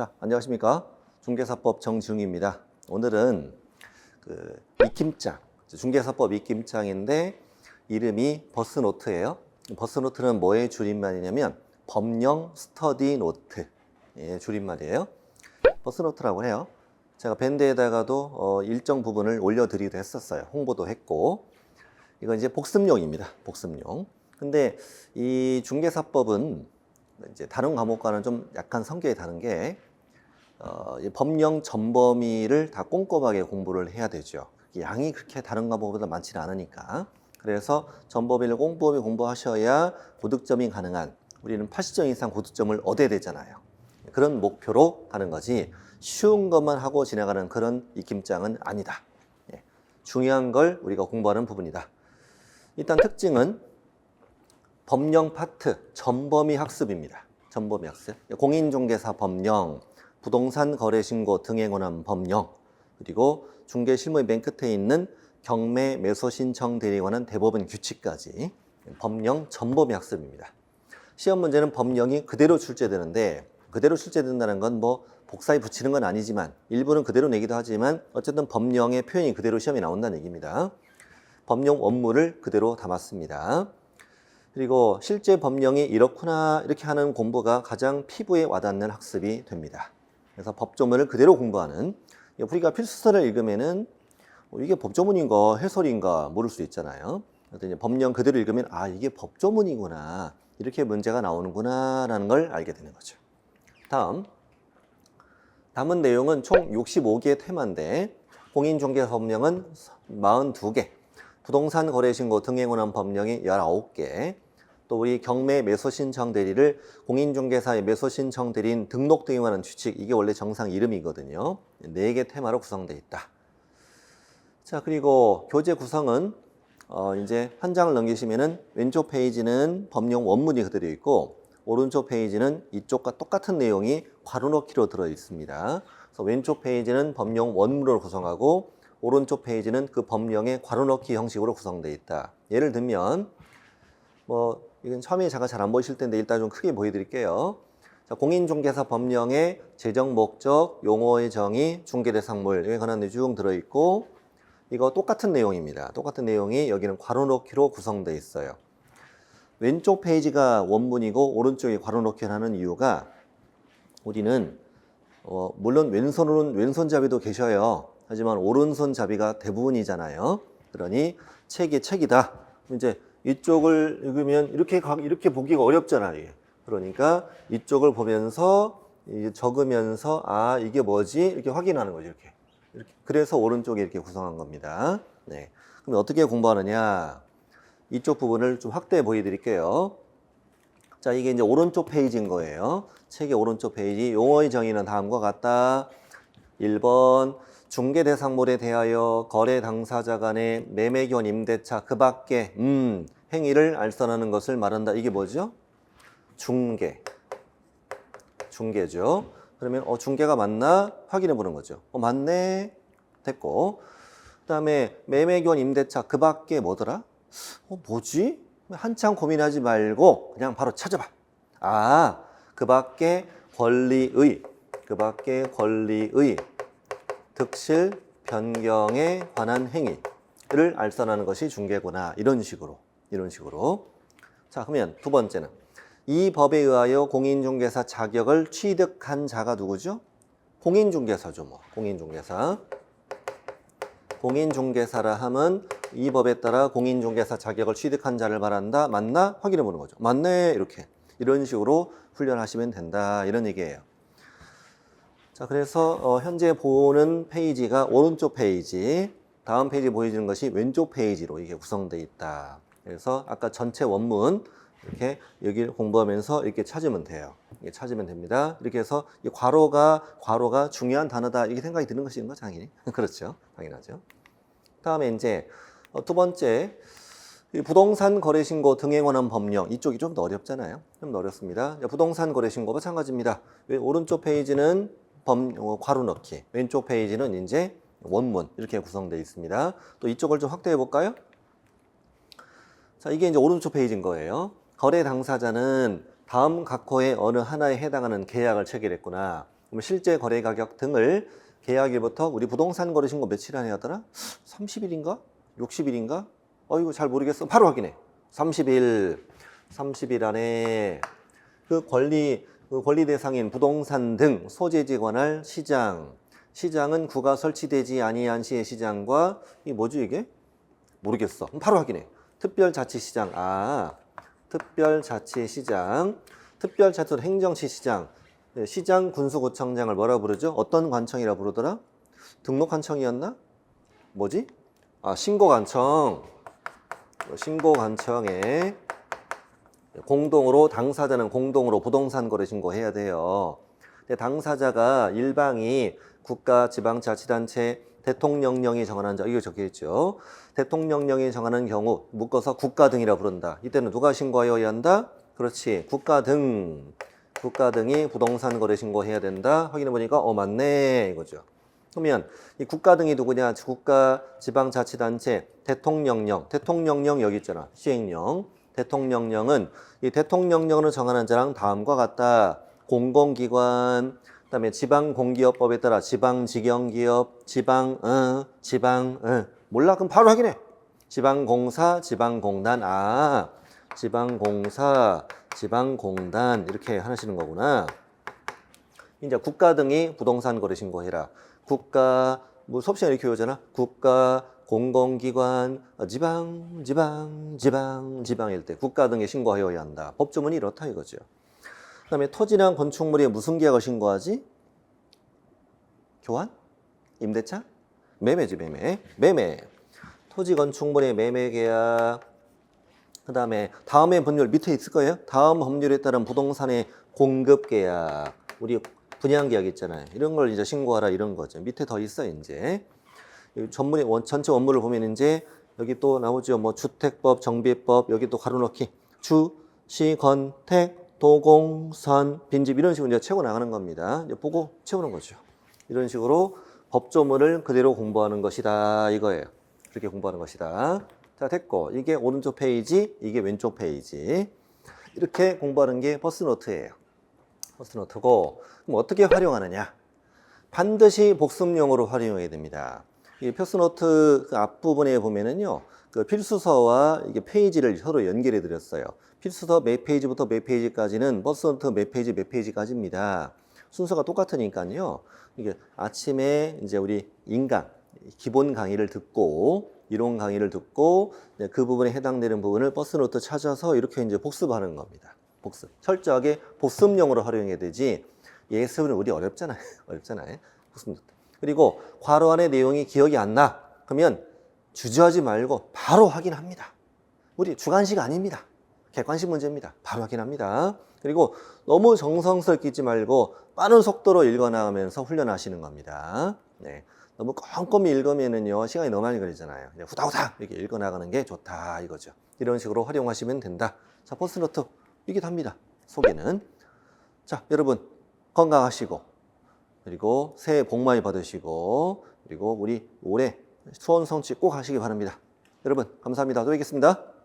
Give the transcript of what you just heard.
자, 안녕하십니까? 중개사법 정지웅입니다. 오늘은 그 익힘장, 중개사법 익힘장인데 이름이 버스노트예요. 버스노트는 뭐의 줄임말이냐면 법령 스터디 노트 예, 줄임말이에요. 버스노트라고 해요. 제가 밴드에다가도 어, 일정 부분을 올려드리기도 했었어요. 홍보도 했고 이건 이제 복습용입니다. 복습용. 근데 이 중개사법은 이제 다른 과목과는 좀 약간 성격이 다른 게 어, 이 법령 전범위를 다 꼼꼼하게 공부를 해야 되죠. 양이 그렇게 다른 과목보다 많지는 않으니까. 그래서 전범위를 꼼꼼히 공부하셔야 고득점이 가능한 우리는 80점 이상 고득점을 얻어야 되잖아요. 그런 목표로 하는 거지 쉬운 것만 하고 지나가는 그런 익힘장은 아니다. 예. 중요한 걸 우리가 공부하는 부분이다. 일단 특징은 법령 파트 전범위 학습입니다. 전범위 학습. 공인중개사 법령, 부동산 거래 신고 등에 관한 법령, 그리고 중개 실무의 맨 끝에 있는 경매 매수 신청 등에 관한 대법원 규칙까지 법령 전범위 학습입니다. 시험 문제는 법령이 그대로 출제되는데 그대로 출제된다는 건 뭐 복사에 붙이는 건 아니지만 일부는 그대로 내기도 하지만 어쨌든 법령의 표현이 그대로 시험에 나온다는 얘기입니다. 법령 원문을 그대로 담았습니다. 그리고 실제 법령이 이렇구나 이렇게 하는 공부가 가장 피부에 와닿는 학습이 됩니다. 그래서 법조문을 그대로 공부하는 우리가 필수서를 읽으면은 어, 이게 법조문인가 해설인가 모를 수 있잖아요. 이제 법령 그대로 읽으면 아 이게 법조문이구나 이렇게 문제가 나오는구나라는 걸 알게 되는 거죠. 다음 담은 내용은 총 65개의 테마인데 공인중개법령은 42개, 부동산 거래신고 등에 관한 법령이 19개, 또 우리 경매 매수신청 대리를 공인중개사의 매수신청 대리인 등록 관한 규칙, 이게 원래 정상 이름이거든요. 4개 테마로 구성되어 있다. 자, 그리고 교재 구성은 어, 이제 한 장을 넘기시면은 왼쪽 페이지는 법령 원문이 그대로 있고 오른쪽 페이지는 이쪽과 똑같은 내용이 괄호 넣기로 들어 있습니다. 그래서 왼쪽 페이지는 법령 원문으로 구성하고 오른쪽 페이지는 그 법령의 괄호 넣기 형식으로 구성되어 있다. 예를 들면 뭐 이건 처음에 잠깐 잘안 보이실 텐데 일단 좀 크게 보여드릴게요. 자, 공인중개사 법령의 재정 목적, 용어의 정의, 중개 대상물에 관한 내용 쭉 들어 있고 이거 똑같은 내용입니다. 똑같은 내용이 여기는 괄호 넣기로 구성되어 있어요. 왼쪽 페이지가 원문이고 오른쪽이 괄호 넣기를 하는 이유가 우리는 어, 물론 왼손으로는 왼손잡이도 계셔요. 하지만 오른손잡이가 대부분이잖아요. 그러니 책이 책이다. 이제 이쪽을 읽으면 이렇게 가- 이렇게 보기가 어렵잖아요. 그러니까 이쪽을 보면서 적으면서 아 이게 뭐지 이렇게 확인하는 거죠. 이렇게. 이렇게. 그래서 오른쪽에 이렇게 구성한 겁니다. 네. 그럼 어떻게 공부하느냐? 이쪽 부분을 좀 확대해 보여드릴게요. 자, 이게 이제 오른쪽 페이지인 거예요. 책의 오른쪽 페이지. 용어의 정의는 다음과 같다. 1번 중개 대상물에 대하여 거래 당사자 간의 매매 견 임대차 그 밖에 음 행위를 알선하는 것을 말한다. 이게 뭐죠? 중개. 중개죠. 그러면 어 중개가 맞나 확인해 보는 거죠. 어 맞네. 됐고. 그다음에 매매 견 임대차 그 밖에 뭐더라? 어 뭐지? 한참 고민하지 말고 그냥 바로 찾아봐. 아, 그 밖에 권리의 그 밖에 권리의 득실 변경에 관한 행위를 알선하는 것이 중개구나. 이런 식으로. 이런 식으로. 자, 그러면 두 번째는 이 법에 의하여 공인중개사 자격을 취득한 자가 누구죠? 공인중개사죠, 뭐. 공인중개사. 공인중개사라 함은 이 법에 따라 공인중개사 자격을 취득한 자를 말한다. 맞나? 확인해 보는 거죠. 맞네. 이렇게. 이런 식으로 훈련하시면 된다. 이런 얘기예요. 자, 그래서 어, 현재 보는 페이지가 오른쪽 페이지, 다음 페이지 보여주는 것이 왼쪽 페이지로 이게 구성되어 있다. 그래서 아까 전체 원문 이렇게 여기를 공부하면서 이렇게 찾으면 돼요. 이게 찾으면 됩니다. 이렇게 해서 이 괄호가 괄호가 중요한 단어다 이렇게 생각이 드는 것인 거 당연히 그렇죠, 당연하죠. 다음에 이제 어, 두 번째 이 부동산 거래 신고 등에 관한 법령 이쪽이 좀 더 어렵잖아요. 좀더 어렵습니다. 자, 부동산 거래 신고 마찬가지입니다. 왜 오른쪽 페이지는 범 어, 괄호 넣기, 왼쪽 페이지는 이제 원문 이렇게 구성되어 있습니다. 또 이쪽을 좀 확대해 볼까요? 자, 이게 이제 오른쪽 페이지인 거예요. 거래 당사자는 다음 각호의 어느 하나에 해당하는 계약을 체결했구나. 그러면 실제 거래 가격 등을 계약일부터 우리 부동산 거래 신고 며칠 안에 하더라? 30일인가? 60일인가? 어이구 잘 모르겠어. 바로 확인해. 30일, 30일 안에 그 권리 그 권리 대상인 부동산 등 소재지에 관할 시장. 시장은 구가 설치되지 아니한 시의 시장과 이 뭐지 이게? 모르겠어. 바로 확인해. 특별자치시장. 아, 특별자치시장. 특별자치 행정시 시장. 네, 시장 군수구청장을 뭐라 부르죠? 어떤 관청이라 부르더라? 등록관청이었나? 뭐지? 아, 신고관청. 신고관청에 공동으로 당사자는 공동으로 부동산 거래 신고해야 돼요. 근데 당사자가 일방이 국가, 지방자치단체, 대통령령이 정하는 자 이거 적혀 있죠. 대통령령이 정하는 경우 묶어서 국가 등이라 부른다. 이때는 누가 신고하여야 한다? 그렇지. 국가 등. 국가 등이 부동산 거래 신고해야 된다. 확인해 보니까 어 맞네 이거죠. 그러면 이 국가 등이 누구냐? 국가, 지방자치단체, 대통령령, 대통령령 여기 있잖아. 시행령. 대통령령은 이 대통령령으로 정하는 자랑 다음과 같다. 공공기관, 그다음에 지방공기업법에 따라 지방직영기업, 지방, 어, 지방, 어. 몰라? 그럼 바로 확인해. 지방공사, 지방공단, 아, 지방공사, 지방공단 이렇게 하시는 거구나. 이제 국가 등이 부동산 거래 신고해라. 국가 뭐 수업 시간에 이렇게 오잖아. 국가 공공기관 어, 지방 지방 지방 지방일 때 국가 등에 신고하여야 한다. 법조문이 이렇다 이거죠. 그 다음에 토지랑 건축물에 무슨 계약을 신고하지? 교환? 임대차? 매매지 매매. 매매. 토지 건축물의 매매 계약. 그 다음에 다음의 법률 밑에 있을 거예요. 다음 법률에 따른 부동산의 공급 계약. 우리 분양 계약 있잖아요. 이런 걸 이제 신고하라 이런 거죠. 밑에 더 있어 이제. 이 전문의 원, 전체 원문을 보면 이제 여기 또 나오죠. 뭐 주택법, 정비법, 여기 또 가로넣기. 주, 시, 건, 택, 도공 선, 빈집 이런 식으로 이제 채워 나가는 겁니다. 이제 보고 채우는 거죠. 이런 식으로 법조문을 그대로 공부하는 것이다 이거예요. 그렇게 공부하는 것이다. 자 됐고 이게 오른쪽 페이지, 이게 왼쪽 페이지. 이렇게 공부하는 게 버스노트예요. 버스노트고 그럼 어떻게 활용하느냐? 반드시 복습용으로 활용해야 됩니다. 이 표스노트 그 앞부분에 보면은요, 그 필수서와 이게 페이지를 서로 연결해 드렸어요. 필수서 몇 페이지부터 몇 페이지까지는 버스노트 몇 페이지 몇 페이지까지입니다. 순서가 똑같으니까요. 이게 아침에 이제 우리 인강 기본 강의를 듣고 이론 강의를 듣고 그 부분에 해당되는 부분을 버스노트 찾아서 이렇게 이제 복습하는 겁니다. 복습. 철저하게 복습용으로 활용해야 되지 예습은 우리 어렵잖아요. 어렵잖아요. 복습 노트. 그리고 괄호 안의 내용이 기억이 안 나. 그러면 주저하지 말고 바로 확인합니다. 우리 주관식 아닙니다. 객관식 문제입니다. 바로 확인합니다. 그리고 너무 정성스럽게 끼지 말고 빠른 속도로 읽어나가면서 훈련하시는 겁니다. 네. 너무 꼼꼼히 읽으면은요, 시간이 너무 많이 걸리잖아요. 후다후다 이렇게 읽어 나가는 게 좋다 이거죠. 이런 식으로 활용하시면 된다. 자, 포스노트 이게 답니다. 소개는. 자, 여러분 건강하시고 그리고 새해 복 많이 받으시고 그리고 우리 올해 수원 성취 꼭 하시기 바랍니다. 여러분 감사합니다. 또 뵙겠습니다.